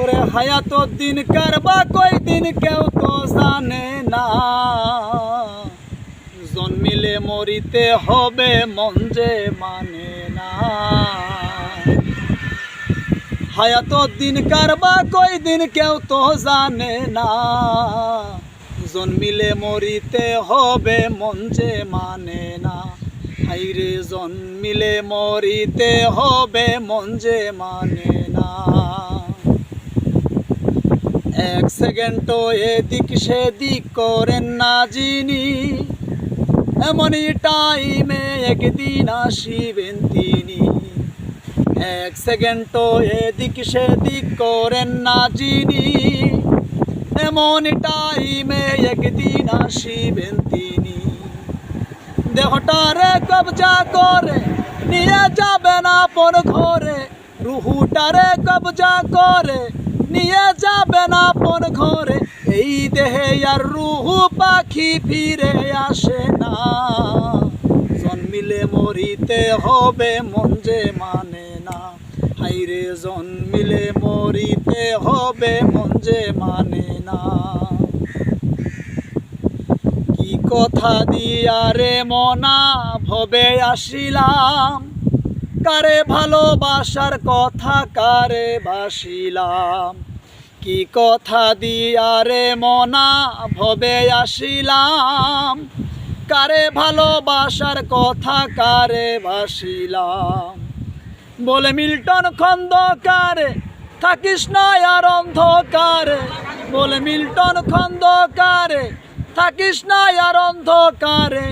ওরে হায়াত দিন কারবা কই দিন কেউ তো জানে না। জন্মিলে মরিতে হবে মন যে মানে না। হায়াত দিন কারবা কই দিন কেউ তো জানে না। জন্মিলে মরিতে হবে মন যে মানে না। হাইরে জন্মিলে মরিতে হবে মন যে মানে না। এক সেকেন্ড এদিক সেদিক করেন না যিনি। এমনই টাইমে একদিন আসিবেন তিনি। এক সেকেন্ড এদিক সেদিক করেন না যিনি। এমন টাইমে একদিন আসিবেন তিনি। দেহটারে কবজা করে, নিয়ে যাবেন আপন ঘরে। রুহুটারে কবজা করে নিয়ে যাবেন আপন ঘরে। এই দেহে আর রুহু পাখি ফিরে আসে না। জন্মিলে মরিতে হবে মন যে মানে না। হাইরে জন্মিলে মরিতে হবে মন যে মানে না। কি কথা দিয়া রে মনা, ভবে আসিলাম। কারে ভালোবাসার কথা কারে বাসিলাম কি কথা দিয়া রে মনা ভবে আসিলাম? কারে ভালোবাসার কথা কারে বাসিলাম বলে মিল্টন খন্দকারে, থাকিস না আর অন্ধকারে। বলে মিল্টন খন্দকারে, থাকিস না আর অন্ধকারে।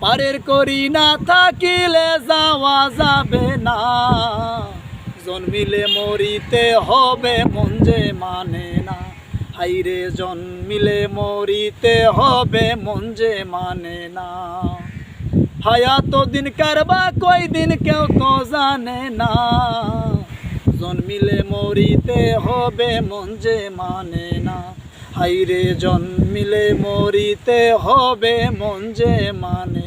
পারের করি না থাকিলে যাওয়া যাবে না। জন্মিলে মরিতে হবে মন যে মানে না। হাইরে জন্মিলে মরিতে হবে মন যে মানে না। হায়াত দিন কারবা কই দিন কেউ তো জানে না। জন্মিলে মরিতে হবে মন যে মানে না। হাইরে জন্মিলে মরিতে হবে মন যে মানে